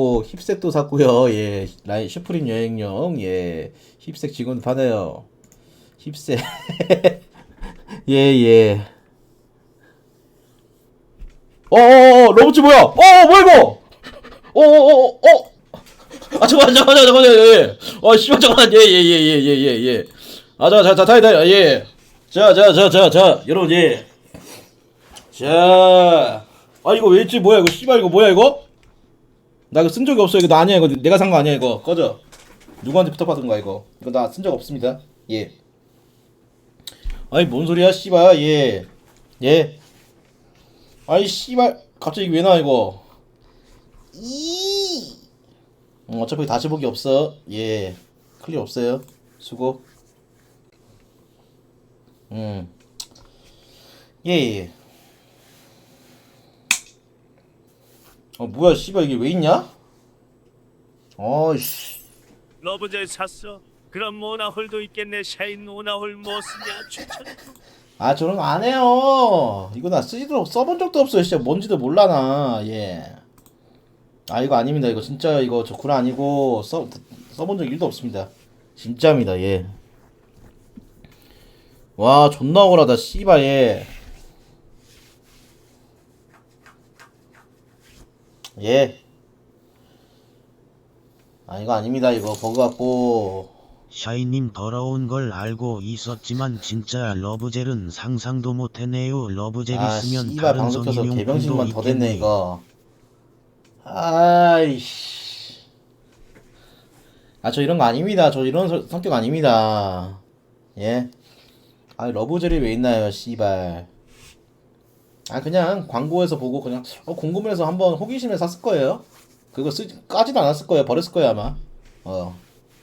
오, 힙색도 샀고요. 예, 라인 슈프림 여행용 예, 힙색 지금 파네요. 힙색 예 예. 어어어 러브츠 뭐야? 어 뭐야 이거? 어어어 어. 아 잠깐만 잠깐만 잠깐만 예. 어 씨발 잠깐만 예예예 예 예 예 예. 아자자자 다이 다이 예. 자자자자자 여러분 예. 자. 아 이거 왜 있지 뭐야 이거 씨발 이거 뭐야 이거? 나 이거 쓴 적이 없어. 이거 나 아니야 이거. 내가 산 거 아니야 이거. 꺼져. 누구한테 부탁받은 거야 이거. 이거 나 쓴 적 없습니다. 예. 아니 뭔 소리야 씨발. 예 예. 아이 씨발. 갑자기 왜 나와 이거? 이. 음, 어차피 다시 보기 없어. 예. 클리어 없어요. 수고. 음. 예 예 어 뭐야 씨발 이게 왜 있냐? 어이씨. 러브젤 샀어? 그럼 모나홀도 있겠네. 샤인 모나홀 뭐 쓰냐? 추천 아 저런 거 안 해요. 이거 나 쓰지도 써본 적도 없어요. 진짜 뭔지도 몰라 나예아 이거 아닙니다. 이거 진짜 이거 저쿠라 아니고 써 써본 적 1도 없습니다. 진짜입니다. 예와 존나 억울하다 씨발. 예 예. 아 이거 아닙니다. 이거 버그 같고. 샤이님 더러운 걸 알고 있었지만 진짜 러브젤은 상상도 못했네요. 러브젤 아 있으면 씨발 다른 방송 켜서 성인용품도 개병신만 더 됐네. 있겠네. 이거. 아이씨. 아 저 이런 거 아닙니다. 저 이런 서- 성격 아닙니다. 예? 아 러브젤이 왜 있나요 씨발 아 그냥 광고에서 보고 그냥 어 궁금해서 한번 호기심에 샀을 거예요. 그거 쓰 까지도 않았을 거예요. 버렸을 거예요 아마. 어